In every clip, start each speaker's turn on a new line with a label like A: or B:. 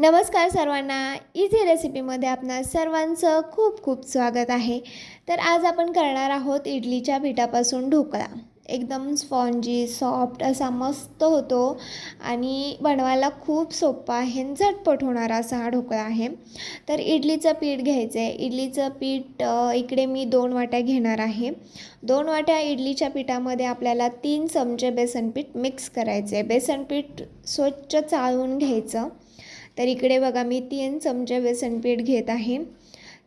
A: नमस्कार सर्वांना. इझी रेसिपीमध्ये आपणा सर्वांचं खूप खूप स्वागत आहे. तर आज आपण करणार आहोत इडलीच्या पिठापासून ढोकळा. एकदम स्पॉन्जी सॉफ्ट असा मस्त होतो आणि बनवायला खूप सोपा आहे आणि झटपट होणारा असा हा ढोकळा आहे. तर इडलीचं पीठ घ्यायचं आहे इडलीचं पीठ इकडे मी दोन वाट्या घेणार आहे. दोन वाट्या इडलीच्या पिठामध्ये आपल्याला तीन चमचे बेसन पीठ मिक्स करायचे आहे बेसन पीठ स्वच्छ चाळून घ्यायचं. तर इकडे बघा मी तीन चमचे बेसनपीठ घेत आहे.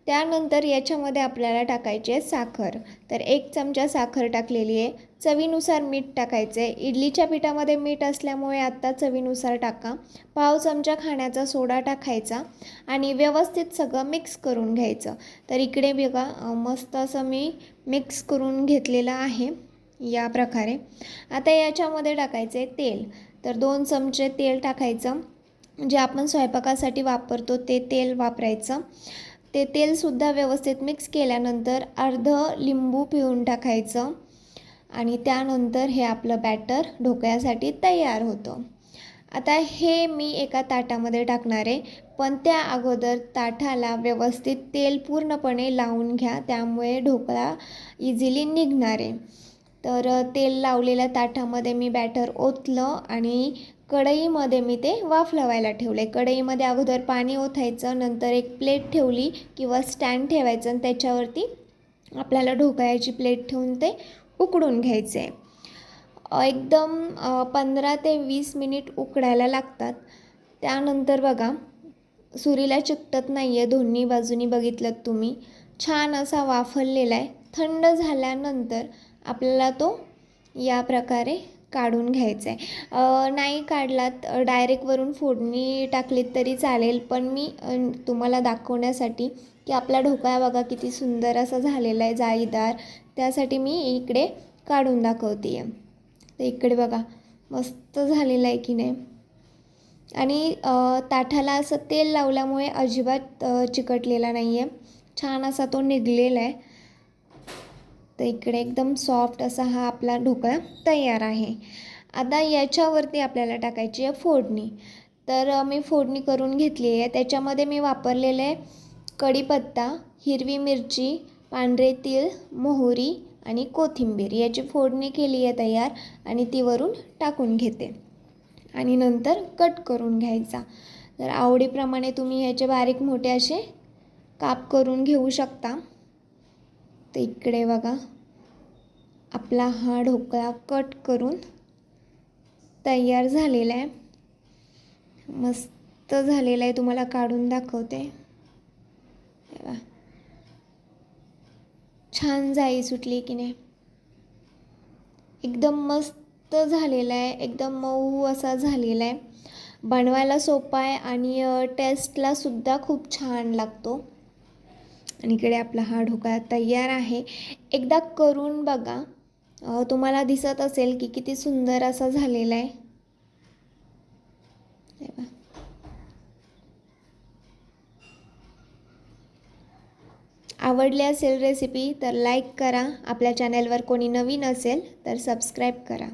A: त्यानंतर याच्यामध्ये आपल्याला टाकायची आहे साखर. तर एक चमचा साखर टाकलेली आहे. चवीनुसार मीठ टाकायचं. आहे इडलीच्या पिठामध्ये मीठ असल्यामुळे आत्ता चवीनुसार टाका. पाव चमचा खाण्याचा सोडा टाकायचा आणि व्यवस्थित सगळं मिक्स करून घ्यायचं. तर इकडे बघा मस्त असं मी मिक्स करून घेतलेलं आहे या प्रकारे. आता याच्यामध्ये टाकायचं आहे तेल. तर दोन चमचे तेल टाकायचं. जे आपण स्वयंपाकासाठी वापरतो ते तेल वापरायचं. ते तेलसुद्धा व्यवस्थित मिक्स केल्यानंतर अर्ध लिंबू पिळून टाकायचं. आणि त्यानंतर हे आपलं बॅटर ढोकळ्यासाठी तयार होतं. आता हे मी एका ताटामध्ये टाकणार आहे. पण त्या अगोदर ताटाला व्यवस्थित तेल पूर्णपणे लावून घ्या. त्यामुळे ढोकळा इझिली निघणार आहे. तर तेल लावलेल्या ताटामध्ये मी बॅटर ओतलं आणि कढईमध्ये मी ते वाफ लावायला ठेवले. कढईमध्ये अगोदर पाणी ओतायचं नंतर एक प्लेट ठेवली किंवा स्टँड ठेवायचं आणि त्याच्यावरती आपल्याला ढोकळ्याची प्लेट ठेवून ते उकडून घ्यायचे. आहे एकदम पंधरा ते वीस मिनिट उकडायला लागतात. त्यानंतर बघा सुरीला चिकटत नाही आहे दोन्ही बाजूनी बघितलं तुम्ही. छान असा वाफरलेला आहे. थंड झाल्यानंतर आपल्याला तो या प्रकारे काढून घ्यायचं आहे नाही काढलात डायरेक्ट वरून फोडणी टाकलीत तरी चालेल पण मी तुम्हाला दाखवण्यासाठी की आपला ढोकळा बघा किती सुंदर असा झालेला आहे जाळीदार. त्यासाठी मी इकडे काढून दाखवते आहे तर इकडे बघा मस्त झालेलं आहे की नाही. आणि ताठाला असं तेल लावल्यामुळे अजिबात चिकटलेला नाही आहे छान असा तो निघलेला आहे. तर इकडे एकदम सॉफ्ट असा हा आपला ढोकळा तयार आहे. आता याच्यावरती आपल्याला टाकायची आहे फोडणी. तर मी फोडणी करून घेतली आहे. त्याच्यामध्ये मी वापरलेले कढीपत्ता हिरवी मिरची पांढरे तीळ मोहरी आणि कोथिंबीर याची फोडणी केली आहे तयार आणि ती वरून टाकून घेते. आणि नंतर कट करून घ्यायचा. तर आवडीप्रमाणे तुम्ही ह्याचे बारीक मोठे असे काप करून घेऊ शकता. तर इकडे बघा. आपला हा ढोकळा कट करून तयार झालेला आहे. मस्त झालेला आहे. तुम्हाला काढून दाखवते. छान जाई सुटली की नाही. एकदम मस्त झालेला आहे. एकदम मऊ असा झालेला आहे. बनवायला सोपा आहे आणि टेस्टला सुद्धा खूप छान लागतो. आणि इकडे आपला हा ढोकळा तयार आहे. एकदा करून बघा. तुम्हाला दिसत असेल की किती सुंदर असा झालेला आहे. आवडली असेल रेसिपी तर लाईक करा. आपल्या चॅनलवर कोणी नवीन असेल तर सबस्क्राईब करा.